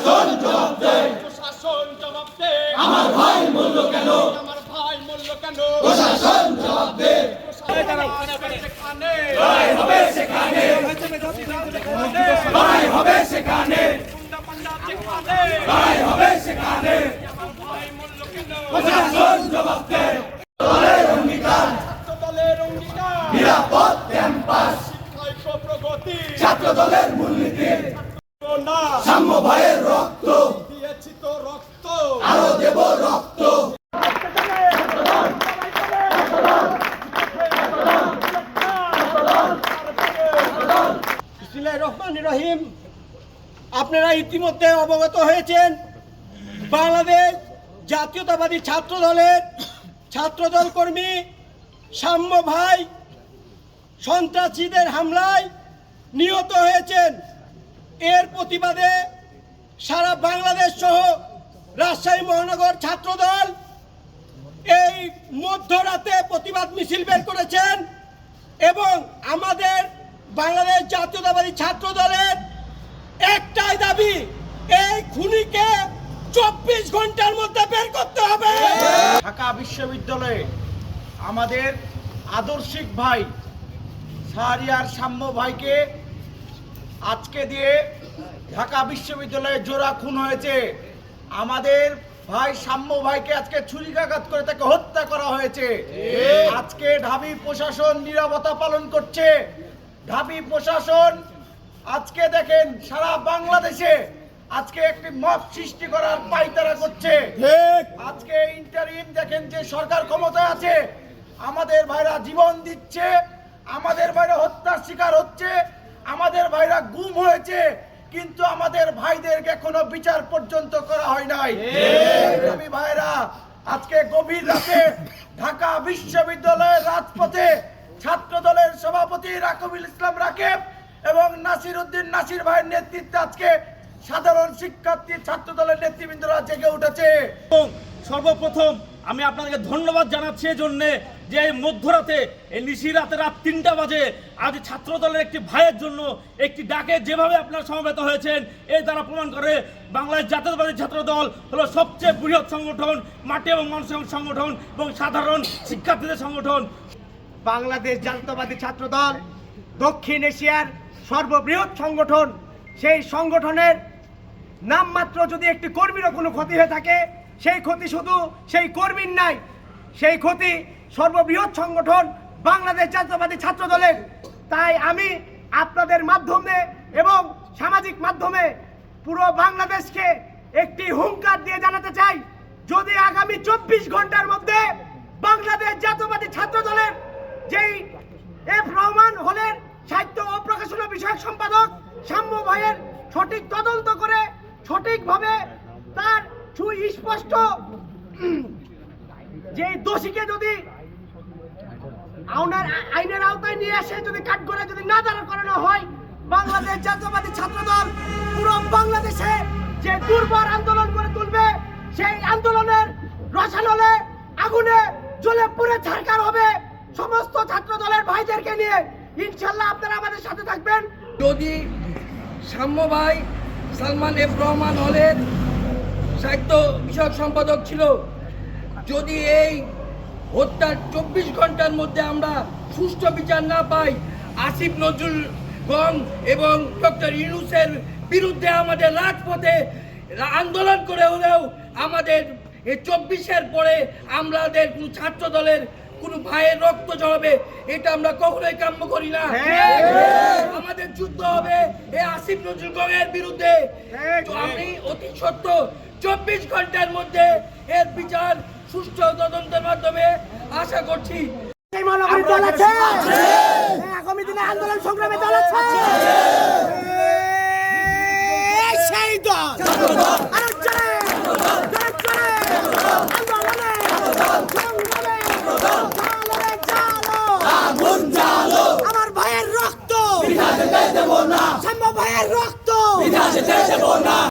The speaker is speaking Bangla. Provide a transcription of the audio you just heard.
প্রশাসন জবাব দে প্রশাসন জবাব দে আমার ভাই মূল্য কেন? আমার ভাই মূল্য কেন? প্রশাসন জবাব লড়াই হবে সেখানে। লড়াই হবে সেখানে। লড়াই হবে সেখানে। প্রশাসন জবাব দলের অঙ্গীকার। ছাত্র দলের অঙ্গীকার। নিরাপদ ক্যাম্পাস। শিক্ষায় প্রগতি ছাত্র দলের মূলনীতি। সাম্য ভাইয়ের রক্ত। দিয়েছি তো রক্ত। আরও দেব রক্ত। রহমান রহিম। আপনারা ইতিমধ্যে অবগত হয়েছেন বাংলাদেশ জাতীয়তাবাদী ছাত্র দলের ছাত্রদল কর্মী সাম্য ভাই সন্ত্রাসীদের হামলায় নিহত হয়েছেন। এর প্রতিবাদে সারা বাংলাদেশ সহ রাজশাহী মহানগর ছাত্রদল এই মধ্যরাতে প্রতিবাদ মিছিল বের করেছেন এবং আমাদের বাংলাদেশ জাতীয়তাবাদী ছাত্র দলের একটাই দাবি, এই খুনিকে চব্বিশ ঘণ্টার মধ্যে বের করতে হবে। ঢাকা বিশ্ববিদ্যালয়ে আমাদের আদর্শিক ভাই সারিয়ার সাম্য ভাইকে আজকে দিয়ে ঢাকা বিশ্ববিদ্যালয়ে জোড়া খুন হয়েছে। আমাদের ভাই সাম্য ভাইকে আজকে ছুরিকাঘাত করে তাকে হত্যা করা হয়েছে। আজকে ঢাবি প্রশাসন নিরাপত্তা পালন করছে। ঢাবি প্রশাসন আজকে দেখেন সারা বাংলাদেশে আজকে একটি মত সৃষ্টি করার পাইতারা করছে। আজকে ইন্টারিম দেখেন যে সরকার ক্ষমতায় আছে। আমাদের ভাইরা জীবন দিচ্ছে আমাদের ভাইরা হত্যার শিকার হচ্ছে। ভাইরা গুম হয়েছে কিন্তু আমাদের ভাইদেরকে কোনো বিচার পর্যন্ত করা হয় নাই। আমি ভাইরা আজকে গভীর রাতে ঢাকা বিশ্ববিদ্যালয়ের রাজপথে ছাত্র দলের সভাপতি রাকিবুল ইসলাম রাকেব এবং নাসির উদ্দিন নাসির ভাইয়ের নেতৃত্বে আজকে সাধারণ শিক্ষার্থী ছাত্র দলের নেতৃবৃন্দরা জেগে উঠেছে। এবং সর্বপ্রথম আমি আপনাদেরকে ধন্যবাদ জানাচ্ছি এই জন্যে যে মধ্যরাতে, এই নিশি রাতে রাত তিনটা বাজে আজ ছাত্র দলের একটি ভাইয়ের জন্য একটি ডাকে যেভাবে আপনারা সমবেত হয়েছেন এই দ্বারা প্রমাণ করে বাংলাদেশ জাতীয়তাবাদী ছাত্র দল হলো সবচেয়ে বৃহৎ সংগঠন, মাটি এবং মানুষের সংগঠন এবং সাধারণ শিক্ষার্থীদের সংগঠন। বাংলাদেশ জাতীয়তাবাদী ছাত্র দল দক্ষিণ এশিয়ার সর্ববৃহৎ সংগঠন। সেই সংগঠনের নামমাত্র যদি একটি কর্মীরও কোনো ক্ষতি হয়ে থাকে, সেই ক্ষতি শুধু সেই কর্মীর নাই, সেই ক্ষতি সর্ববৃহৎ সংগঠন বাংলাদেশ জাতীয়তাবাদী ছাত্র দলের তাই আমি আপনাদের মাধ্যমে এবং সামাজিক মাধ্যমে পুরো বাংলাদেশকে একটি হুঙ্কার দিয়ে জানাতে চাই, যদি আগামী চব্বিশ ঘণ্টার মধ্যে বাংলাদেশ জাতীয়বাদী ছাত্র দলের যেই এফ রহমান হলের সাহিত্য ও প্রকাশনা বিষয়ক সম্পাদক সাম্য ভাইয়ের সঠিক তদন্ত করে সঠিকভাবে তার সুস্পষ্ট যে দোষীকে যদি আইনের আওতায় নিয়ে এসে যদি কাঠগড়ায় যদি না দাঁড়া করানো হয়, বাংলাদেশ জাতীয়বাদী ছাত্র দল পুরো বাংলাদেশে যে দুর্বার আন্দোলন করে তুলবে, সেই আন্দোলনের রসানলে আগুনে জ্বলে পুড়ে ছারকার হবে। সমস্ত ছাত্র দলের ভাইদেরকে নিয়ে ইনশাল্লাহ আপনারা আমাদের সাথে থাকবেন। যদি সাম্য ভাই সালমান এফ রহমান হলের সাহিত্য বিষয়ক সম্পাদক ছিল যদি এই হত্যার চব্বিশ ঘণ্টার মধ্যে আমরা সুষ্ঠু বিচার না পাই আসিফ নজরুল গং এবং ডক্টর ইউনুসের বিরুদ্ধে আমাদের রাজপথে আন্দোলন করে হলেও আমাদের এই চব্বিশের পরে আমাদের ছাত্র দলের কোনো ভাইয়ের রক্ত ঝরাবে এটা আমরা কখনোই কাম্য করি না। আমাদের যুদ্ধ হবে এই আসিফ নজরুল গঙের বিরুদ্ধে। আমি অতি সত্য চব্বিশ ঘণ্টার মধ্যে এর বিচার সুষ্ঠু তদন্তের মাধ্যমে আশা করছি আগামী দিনে আন্দোলন সংগ্রামে দল আছে। এই সেই দল। আমার ভাইয়ের রক্ত। বিধা যেতে দেব না। সাম্য ভাইয়ের রক্ত। দেব না।